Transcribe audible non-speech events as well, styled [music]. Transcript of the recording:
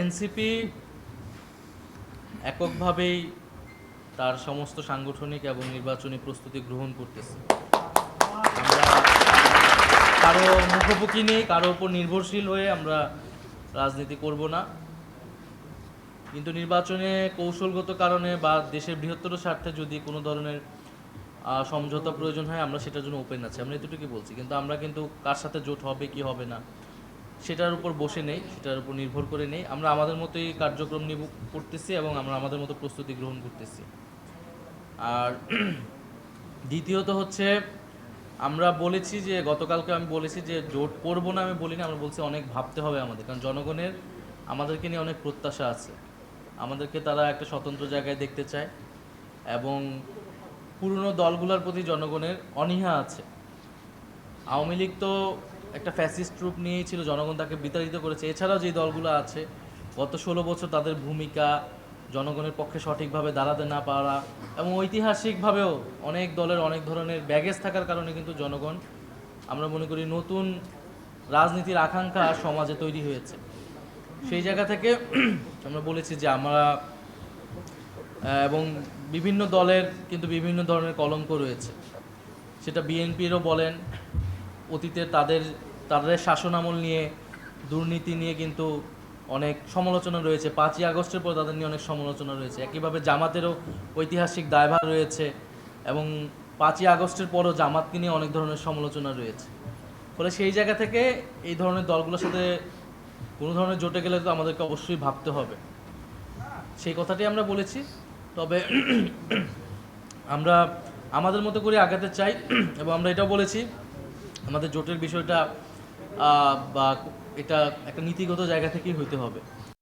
NCP এককভাবেই তার সমস্ত সাংগঠনিক এবং নির্বাচনী প্রস্তুতি গ্রহণ করতেছে। আমরা কারও মুখোমুখি নেই, কারও উপর নির্ভরশীল হয়ে আমরা রাজনীতি করব না। কিন্তু নির্বাচনে কৌশলগত কারণে বা দেশের বৃহত্তর স্বার্থে যদি কোনো ধরনের সমঝোতা প্রয়োজন হয়, আমরা সেটার জন্য ওপেন আছি। আমরা এতটুকুই বলছি। কিন্তু আমরা কিন্তু কার সাথে জোট হবে, কি হবে না সেটার উপর বসে নেই, সেটার উপর নির্ভর করে নেই। আমরা আমাদের মতোই কার্যক্রম নিব, করতেছি এবং আমরা আমাদের মতো প্রস্তুতি গ্রহণ করতেছি। আর [clears throat] দ্বিতীয়ত হচ্ছে, আমরা বলেছি যে, গতকালকে আমি বলেছি যে, জোট করব না, আমি বলিনি, আমরা বলছি অনেক ভাবতে হবে আমাদের। কারণ জনগণের, আমাদেরকে নিয়ে অনেক প্রত্যাশা আছে। আমাদেরকে তারা একটা স্বতন্ত্র জায়গায় দেখতে চায় এবং পুরনো দলগুলোর প্রতি জনগণের অনীহা আছে। আওয়ামী লীগ তো একটা ফ্যাসিস্ট রূপ নিয়েই ছিল, জনগণ তাকে বিতাড়িত করেছে। এছাড়াও যে দলগুলো আছে, গত ষোলো বছর তাদের ভূমিকা, জনগণের পক্ষে সঠিকভাবে দাঁড়াতে না পারা এবং ঐতিহাসিকভাবেও অনেক দলের অনেক ধরনের ব্যাগেজ থাকার কারণে কিন্তু জনগণ, আমরা মনে করি নতুন রাজনীতির আকাঙ্ক্ষা সমাজে তৈরি হয়েছে। সেই জায়গা থেকে [clears throat] আমরা বলেছি যে আমরা এবং বিভিন্ন দলের কিন্তু বিভিন্ন ধরনের কলঙ্ক রয়েছে। সেটা বিএনপিরও বলেন, অতীতে তাদের তাদের শাসনামল নিয়ে, দুর্নীতি নিয়ে কিন্তু অনেক সমালোচনা রয়েছে। পাঁচই আগস্টের পর তাদের নিয়ে অনেক সমালোচনা রয়েছে। একইভাবে জামাতেরও ঐতিহাসিক দায়ভার রয়েছে এবং পাঁচই আগস্টের পরও জামাতকে নিয়ে অনেক ধরনের সমালোচনা রয়েছে। ফলে সেই জায়গা থেকে এই ধরনের দলগুলোর সাথে কোনো ধরনের জোটে গেলে তো আমাদেরকে অবশ্যই ভাবতে হবে। সেই কথাটি আমরা বলেছি। তবে আমরা আমাদের মতো করে আগাতে চাই এবং আমরা এটাও বলেছি, আমাদের জোটের বিষয়টা বা এটা একটা নীতিগত জায়গা থেকেই হইতে হবে।